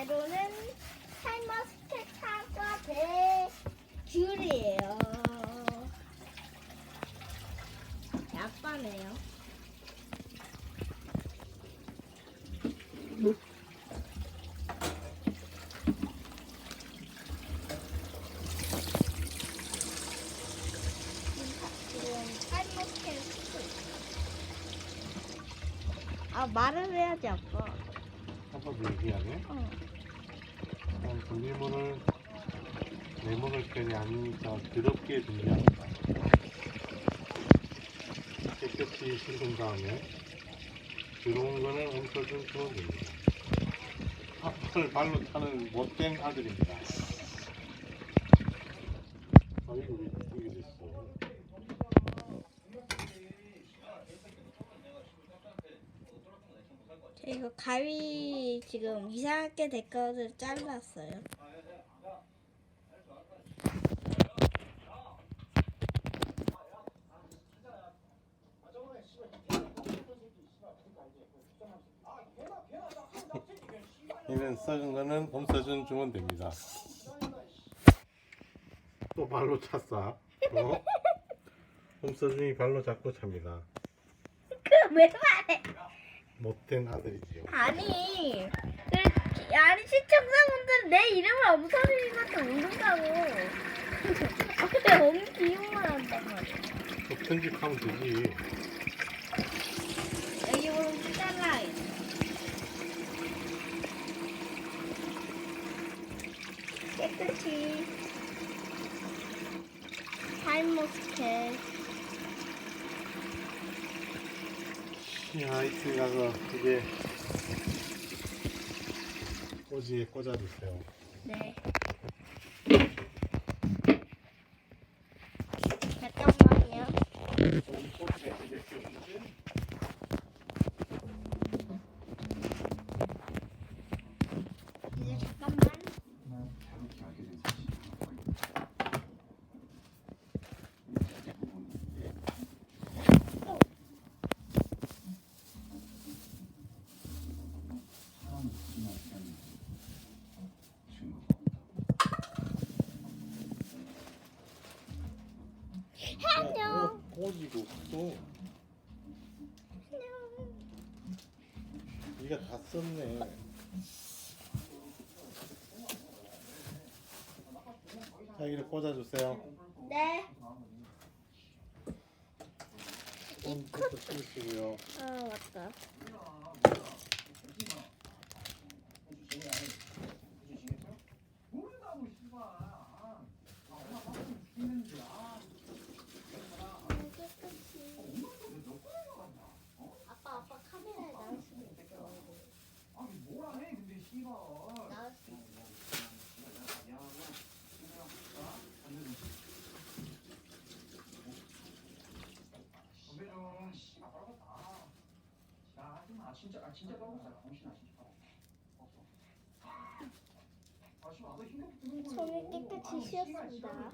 재료는 샤인머스켓 사과 배 귤이에요. 아빠네요. 아 말을 해야지 아빠. 아빠도 얘기하네. 어. 난 분리물을 내 먹을 편이 아니니까 더럽게 준비한다. 깨끗이 씻은 다음에 들어온 거는 엄청 주면 됩니다. 아빠를 발로 타는 못된 아들입니다. 아, 이거 왜 이렇게 됐어? 저 이거 가위 지금 이상하게 됐거든 잘랐어요. 이는 썩은 거는 홈서준 주면 됩니다. 또 발로 찼어. 어? 홈서준이 발로 잡고 찹니다. 왜 말해? 못된 아들이지요. 아니, 그, 아니 시청자분들은 내 이름을 엄선이한테 모른다고. 근데 너무 기억만 한단 말이야. 또 편집하면 되지. 여기 보면 잘라요. 깨끗이 샤인머스켓 하이트 가서 이게 꼬지에 꽂아주세요. 네. 잠깐만요. 이제 잠깐만. 꼬지도 없어. 네가 다 썼네. 자, 이를 꽂아주세요. 네. 손부터 치우시고요. 아 맞다. 아빠 아빠 카메라에 나올 수도 있어. 나올 수 있어. 아 진짜 아 진짜 까고 있어 정신아 진짜 손을 깨끗이 씻었습니다.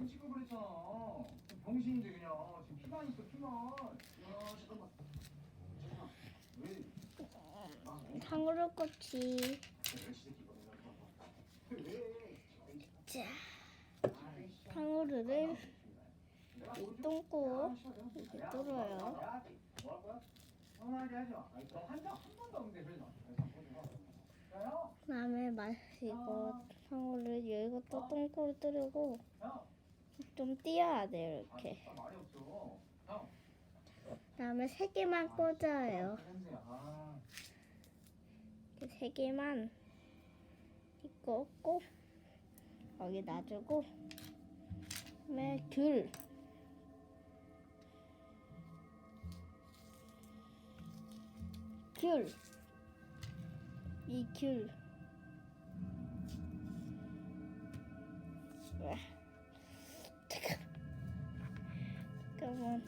병신인데 그냥 지금 피만 있어 피만 야 잠깐만 잠깐만 왜 탕후루 꼬치. 자, 탕후루를 이 똥꼬 이렇게 뚫어요. 한장한 번도 없는데 그래서 야요. 그다음에 마시고 여기고 또 똥꼬를 뚫고 좀 띄어야 돼요 이렇게. 말이 없어. 형 그다음에 세 개만 꽂아요. 냄새야 아. 이렇게 세 개만 꽂고 여기 놔주고 그다음에 귤. 귤. 이 귤. 잠깐. 잠깐만.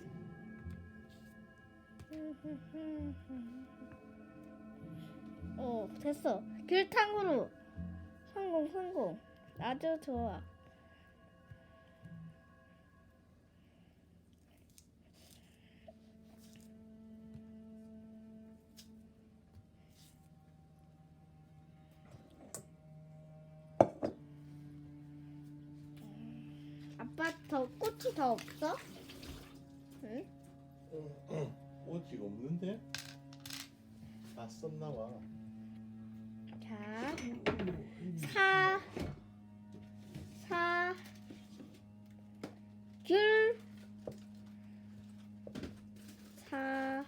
어, 됐어. 귤탕으로 성공, 성공. 아주 좋아. 아빠 더 꽃이 더 없어? 응? 오지가 없는데? 다 썼나 봐. 자, 사, 사, 귤, 사,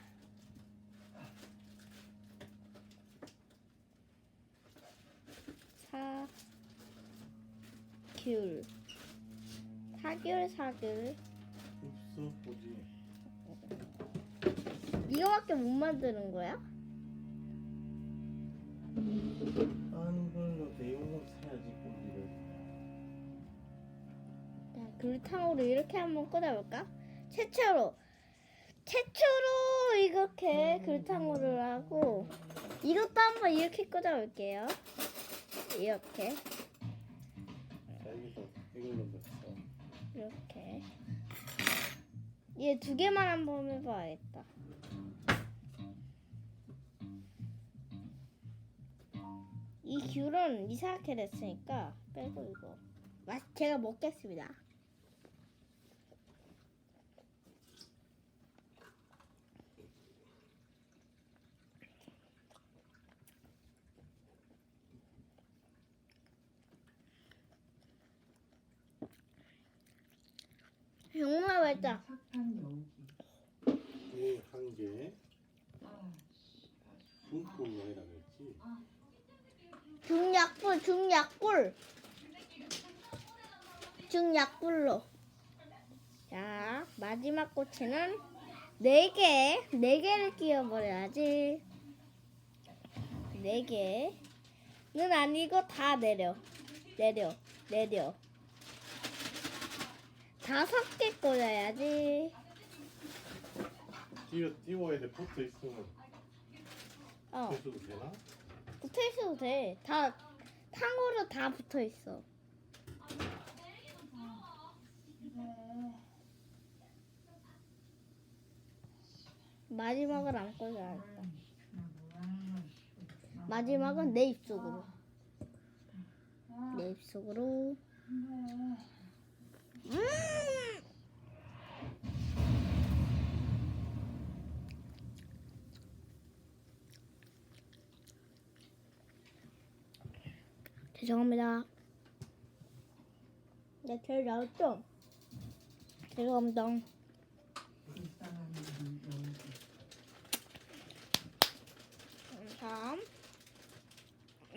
사, 귤, 사귤, 사귤. 없어 오지. 이거밖에 못 만드는 거야? 아는 걸로 내용을 써야지 꼬리를. 자, 글탕으로 이렇게 한번 꽂아볼까? 최초로 최초로 이렇게 글탕으로 하고 이것도 한번 이렇게 꽂아볼게요. 이렇게 자 여기서 이걸로 넣어. 이렇게 얘 두 개만 한번 해봐야겠다. 이 귤은 이상하게 됐으니까 빼고 이거 맛 제가 먹겠습니다. 정말 맛있다. 연기. 이한 개. 중국으로 해라 그랬지. 중약불 중약불 중약불로 자 마지막 꼬치는 네 개 네 개를 끼워버려야지 네 개는 아니고 다 내려 내려 내려 다섯 개 꽂아야지. 띄워 띄워야 돼. 붙어 있으면. 어. 해줘도 되나? 붙어 있어도 돼 다 탕으로 다 붙어 있어. 마지막을 안 꽂아야겠다. 마지막은 내 입속으로. 내 입속으로 음! 죄송합니다 네 제일 나왔죠? 죄송합니다. 다음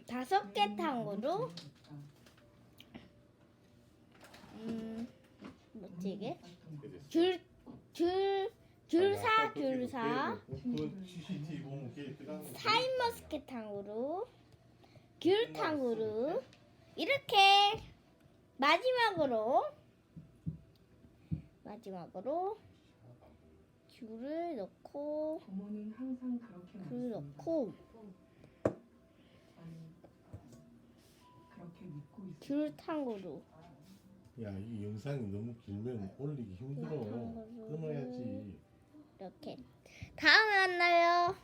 다섯 개 탕으로 음 CCTV 보면 걔 들어가는 거. 사인머스켓탕으로 귤탕으로 이렇게 마지막으로 마지막으로 귤을 넣고 부모님 항상 그렇게 귤. 넣고. 귤탕으로 야, 이 영상이 너무 길면 올리기 힘들어. 끊어야지. 이렇게 다음에 만나요.